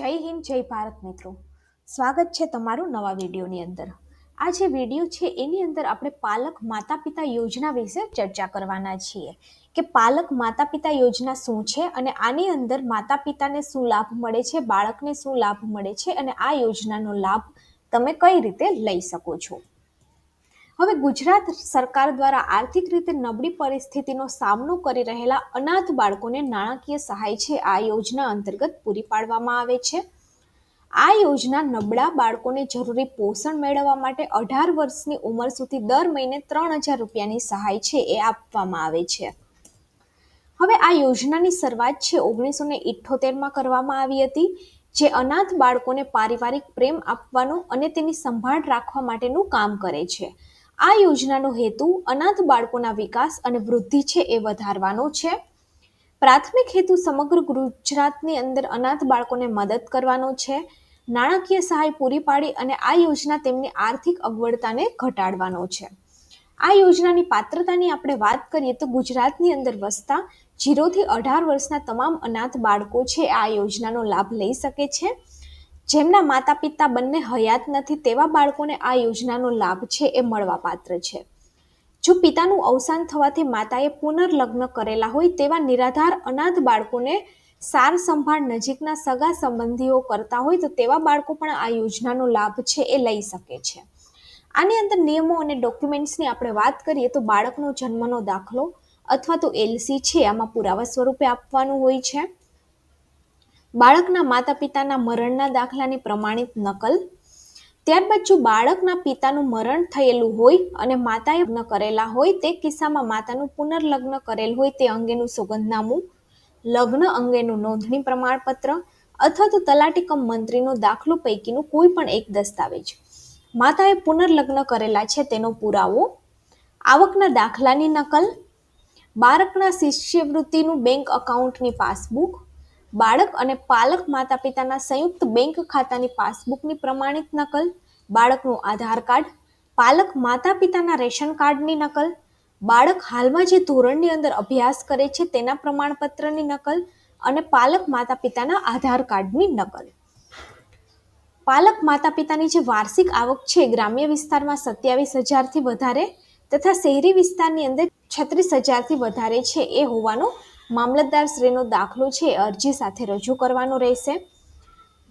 જય હિન્દ, જય ભારત મિત્રો. સ્વાગત છે તમારું નવા વિડીયોની અંદર. આ જે વીડિયો છે, એની અંદર આપણે પાલક માતા પિતા યોજના વિશે ચર્ચા કરવાના છીએ. કે પાલક માતા પિતા યોજના શું છે અને આની અંદર માતા પિતાને શું લાભ મળે છે, બાળકને શું લાભ મળે છે અને આ યોજનાનો લાભ તમે કઈ રીતે લઈ શકો છો? હવે ગુજરાત સરકાર દ્વારા આર્થિક રીતે નબળી પરિસ્થિતિનો સામનો કરી રહેલા અનાથ બાળકોને નાણાકીય સહાય છે, આ યોજના અંતર્ગત પૂરી પાડવામાં આવે છે. આ યોજના નબળા બાળકોને જરૂરી પોષણ મેળવવા માટે અઢાર વર્ષની ઉંમર સુધી દર મહિને ત્રણ હજાર રૂપિયાની સહાય છે, એ આપવામાં આવે છે. હવે આ યોજનાની શરૂઆત છે, ઓગણીસો ને ઇઠ્ઠોતેરમાં કરવામાં આવી હતી, જે અનાથ બાળકોને પારિવારિક પ્રેમ આપવાનું અને તેની સંભાળ રાખવા માટેનું કામ કરે છે. આ યોજનાનો હેતુ અનાથ બાળકોના વિકાસ અને વૃદ્ધિ છે એ વધારવાનો છે. પ્રાથમિક હેતુ સમગ્ર ગુજરાતની અંદર અનાથ બાળકોને મદદ કરવાનો છે. નાણાકીય સહાય પૂરી પાડી અને આ યોજના તેમની આર્થિક અગવડતાને ઘટાડવાનો છે. આ યોજનાની પાત્રતાની આપણે વાત કરીએ તો ગુજરાતની અંદર વસતા જીરોથી અઢાર વર્ષના તમામ અનાથ બાળકો છે આ યોજનાનો લાભ લઈ શકે છે. જેમના માતા પિતા બંને હયાત નથી તેવા બાળકોને આ યોજનાનો લાભ છે એ મળવાપાત્ર છે. જો પિતાનું અવસાન થવાથી માતાએ પુનર્લગ્ન કરેલા હોય તેવા નિરાધાર અનાથ બાળકોને સાર સંભાળ નજીકના સગા સંબંધીઓ કરતા હોય તો તેવા બાળકો પણ આ યોજનાનો લાભ છે એ લઈ શકે છે. આની અંદર નિયમો અને ડોક્યુમેન્ટ્સની આપણે વાત કરીએ તો બાળકનો જન્મનો દાખલો અથવા તો એલસી છે, આમાં પુરાવા સ્વરૂપે આપવાનું હોય છે. બાળકના માતા પિતાના મરણના દાખલાની પ્રમાણિત નકલ. ત્યારબાદ જો બાળકના પિતાનું મરણ થયેલું હોય અને માતાએ લગ્ન કરેલા હોય તે કિસ્સામાં માતાનું પુનર્લગ્ન કરેલ હોય તે અંગેનું સોગંદનામું લગ્ન અંગેનું નોંધણી પ્રમાણપત્ર અથવા તો તલાટીકમ મંત્રીનો દાખલો પૈકીનું કોઈ પણ એક દસ્તાવેજ. માતાએ પુનર્લગ્ન કરેલા છે તેનો પુરાવો, આવકના દાખલાની નકલ, બાળકના શિષ્યવૃત્તિનું બેંક અકાઉન્ટની પાસબુક બાળક અને પાલક માતા પિતાના સંયુક્ત બેંક ખાતાની પાસબુકની પ્રમાણિત નકલ, બાળકનું આધાર કાર્ડ, પાલક માતા પિતાના રેશન કાર્ડની નકલ, બાળક હાલમાં જે ધોરણની અંદર અભ્યાસ કરે છે તેના પ્રમાણપત્રની નકલ અને પાલક માતા પિતાના આધાર કાર્ડની નકલ. પાલક માતા પિતાની જે વાર્ષિક આવક છે ગ્રામ્ય વિસ્તારમાં સત્યાવીસ હજારથી વધારે તથા શહેરી વિસ્તારની અંદર છત્રીસ હજારથી વધારે છે એ હોવાનું મામલતદાર શ્રીનો દાખલો છે, અરજી સાથે રજૂ કરવાનો રહેશે.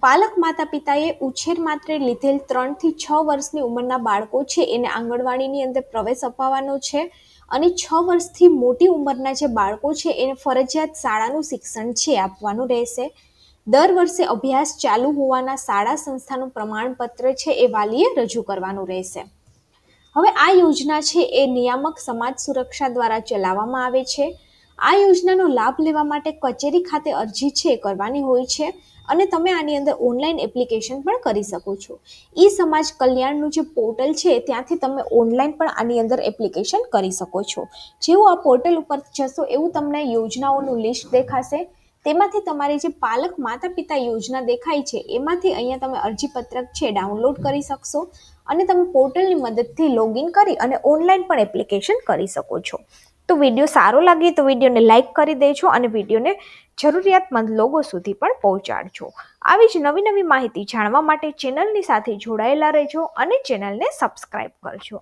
પાલક માતા પિતાએ ઉછેર માત્ર લીધેલ ત્રણથી છ વર્ષની ઉંમરના બાળકો છે, એને આંગણવાડીની અંદર પ્રવેશ અપાવવાનો છે અને છ વર્ષથી મોટી ઉંમરના જે બાળકો છે, એને ફરજિયાત શાળાનું શિક્ષણ છે, આપવાનું રહેશે. દર વર્ષે અભ્યાસ ચાલુ હોવાના શાળા સંસ્થાનું પ્રમાણપત્ર છે, એ વાલીએ રજૂ કરવાનું રહેશે. હવે આ યોજના છે, એ નિયામક સમાજ સુરક્ષા દ્વારા ચલાવવામાં આવે છે. આ યોજનાનો લાભ લેવા માટે કચેરી ખાતે અરજી છે, કરવાની હોય છે અને તમે આની અંદર ઓનલાઈન એપ્લિકેશન પણ કરી શકો છો. ઈ સમાજ કલ્યાણનું જે પોર્ટલ છે, ત્યાંથી તમે ઓનલાઈન પણ આની અંદર એપ્લિકેશન કરી શકો છો. જેવું આ પોર્ટલ ઉપર જશો, એવું તમને યોજનાઓનું લિસ્ટ દેખાશે. તેમાંથી તમારી જે પાલક માતા પિતા યોજના દેખાય છે, એમાંથી અહીંયા તમે અરજીપત્રક છે, ડાઉનલોડ કરી શકશો અને તમે પોર્ટલની મદદથી લોગિન કરી અને ઓનલાઈન પણ એપ્લિકેશન કરી શકો છો. તો વીડિયો સારો લાગે તો વિડીયોને લાઇક કરી દેજો અને વિડીયોને જરૂરિયાતમંદ લોકો સુધી પણ પહોંચાડજો. આવી જ નવી નવી માહિતી જાણવા માટે ચેનલની સાથે જોડાયેલા રહેજો અને ચેનલને સબસ્ક્રાઈબ કરજો.